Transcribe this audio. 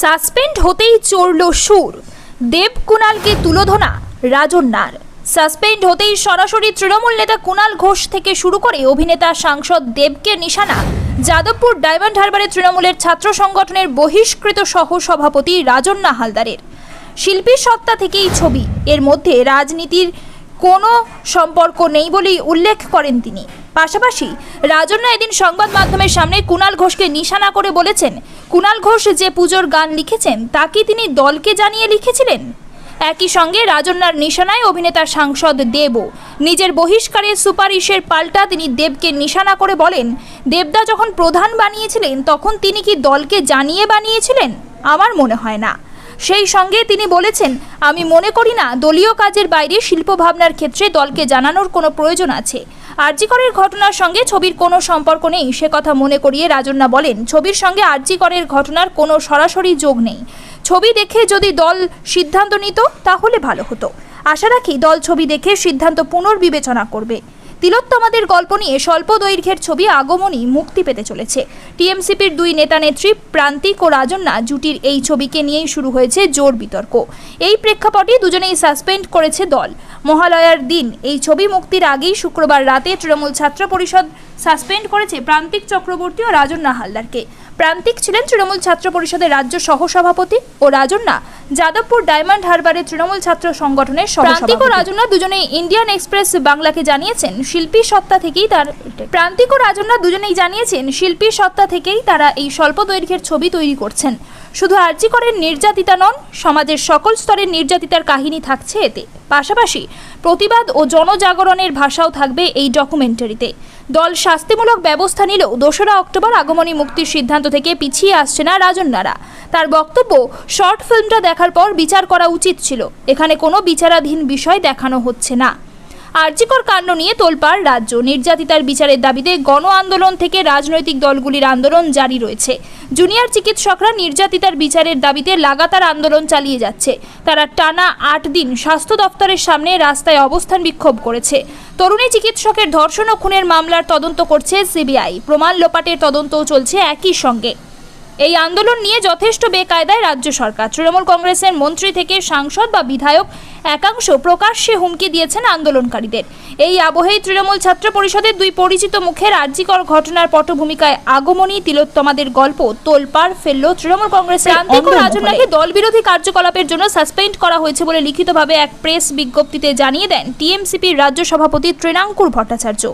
Suspend হতেই চড়ল সুর। দেব কুণালকে তুলোধনা রাজন্যার suspend হতেই সরাসরি তৃণমূল নেতা কুণাল ঘোষ থেকে শুরু করে অভিনেতা সাংসদ দেবকে নিশানা, যাদবপুর ডায়মন্ড হারবারে তৃণমূলের ছাত্র সংগঠনের বহিষ্কৃত সহ সভাপতি রাজন্যা হালদারের। শিল্পী সত্তা থেকেই ছবি, এর মধ্যে রাজনীতির কোনো সম্পর্ক নেই বলেই উল্লেখ করেন তিনি। পাশাপাশি রাজন্যা এদিন সংবাদ মাধ্যমের সামনে কুণাল ঘোষকে নিশানা করে বলেছেন, কুণাল ঘোষ যে পুজোর গান লিখেছেন তা কি তিনি দলকে জানিয়ে লিখেছিলেন। একই সঙ্গে রাজন্যার নিশানায় অভিনেতা সাংসদ দেবও। নিজের বহিষ্কারের সুপারিশের পাল্টা তিনি দেবকে নিশানা করে বলেন, দেবদা যখন প্রধান বানিয়েছিলেন, তখন তিনি কি দলকে জানিয়ে বানিয়েছিলেন? আমার মনে হয় না। সেই সঙ্গে তিনি বলেছেন, আমি মনে করি না, দলীয় কাজের বাইরে শিল্প ভাবনার ক্ষেত্রে দলকে জানানোর কোনো প্রয়োজন আছে। আরজিকরের ঘটনার সঙ্গে ছবির কোনো সম্পর্ক নেই। সে কথা মনে করিয়ে রাজন্না বলেন, ছবির সঙ্গে আরজিকরের ঘটনার কোনো সরাসরি যোগ নেই। ছবি দেখে যদি দল সিদ্ধান্ত নিত, তাহলে ভালো হতো। আশা রাখি দল ছবি দেখে সিদ্ধান্ত পুনর্বিবেচনা করবে। তিলোত্তমাদের গল্প নিয়ে স্বল্প দৈর্ঘ্যের ছবি আগমনী মুক্তি পেতে চলেছে। টিএমসিপির দুই নেতা নেত্রী প্রান্তিক ও রাজন্না জুটির এই ছবিকে নিয়েই শুরু হয়েছে জোর বিতর্ক। এই প্রেক্ষাপটে দুজনেই সাসপেন্ড করেছে দল। মহালয়ার দিন এই ছবি মুক্তির আগেই শুক্রবার রাতে তৃণমূল ছাত্র পরিষদ সাসপেন্ড করেছে প্রান্তিক চক্রবর্তী ও রাজন্না হালদারকে। প্রান্তিক ছিলেন তৃণমূল ছাত্র পরিষদের রাজ্য সহসভাপতি ও রাজন্না যাদবপুর ডায়মন্ড হারবারের তৃণমূল ছাত্র সংগঠনের প্রান্তিক ও রাজন্যা দুজনেই ইন্ডিয়ান এক্সপ্রেস বাংলাকে জানিয়েছেন, শিল্পী সত্তা থেকেই তার প্রান্তিক ও রাজন্যা দুজনেই জানিয়েছেন, শিল্পী সত্তা থেকেই তারা এই স্বল্প দৈর্ঘ্যের ছবি তৈরি করছেন। শুধু আর্যিকরের নির্যাতিতা নন, সমাজের সকল স্তরের নির্যাতিতার কাহিনী থাকছে এতে। পাশাপাশি প্রতিবাদ ও জনজাগরণের ভাষাও থাকবে এই ডকুমেন্টারিতে। দল শাস্তিমূলক ব্যবস্থা নিলেও দোসরা অক্টোবর আগমনী মুক্তির সিদ্ধান্ত থেকে পিছিয়ে আসছে না রাজন্যারা তার বক্তব্য, শর্ট ফিল্মটা দেখার পর বিচার করা উচিত ছিল। এখানে কোনো বিচারাধীন বিষয় দেখানো হচ্ছে না। আর্যিকর কাণ্ড নিয়ে তোলপাড় রাজ্য। নির্যাতিতার বিচারের দাবিতে গণ আন্দোলন থেকে রাজনৈতিক দলগুলির আন্দোলন জারি রয়েছে। জুনিয়র চিকিৎসকরা নির্যাতিতার বিচারের দাবিতে লাগাতার আন্দোলন চালিয়ে যাচ্ছে। তারা টানা আট দিন স্বাস্থ্য দপ্তরের সামনে রাস্তায় অবস্থান বিক্ষোভ করেছে। তরুণী চিকিৎসকের ধর্ষণ ও খুনের মামলার তদন্ত করছে সিবিআই। প্রমাণ লোপাটের তদন্তও চলছে একই সঙ্গে। এই আন্দোলন নিয়ে যথেষ্ট বেকায়দায় রাজ্য সরকার। তৃণমূল কংগ্রেসের মন্ত্রী থেকে সাংসদ বা বিধায়ক একাংশ প্রকাশ্যে হুমকি দিয়েছেন আন্দোলনকারীদের। এই আবহেই তৃণমূল ছাত্র পরিষদের দুই পরিচিত মুখের আর্যিকর ঘটনার পটভূমিকায় আগমনী তিলোত্তমাদের গল্প তোলপাড় ফেলল তৃণমূল কংগ্রেসের। আন্তিক ও রাজন্যাকে দল বিরোধী কার্যকলাপের জন্য সাসপেন্ড করা হয়েছে বলে লিখিতভাবে এক প্রেস বিজ্ঞপ্তিতে জানিয়ে দেন টিএমসিপির রাজ্য সভাপতি তৃণাঙ্কুর ভট্টাচার্য।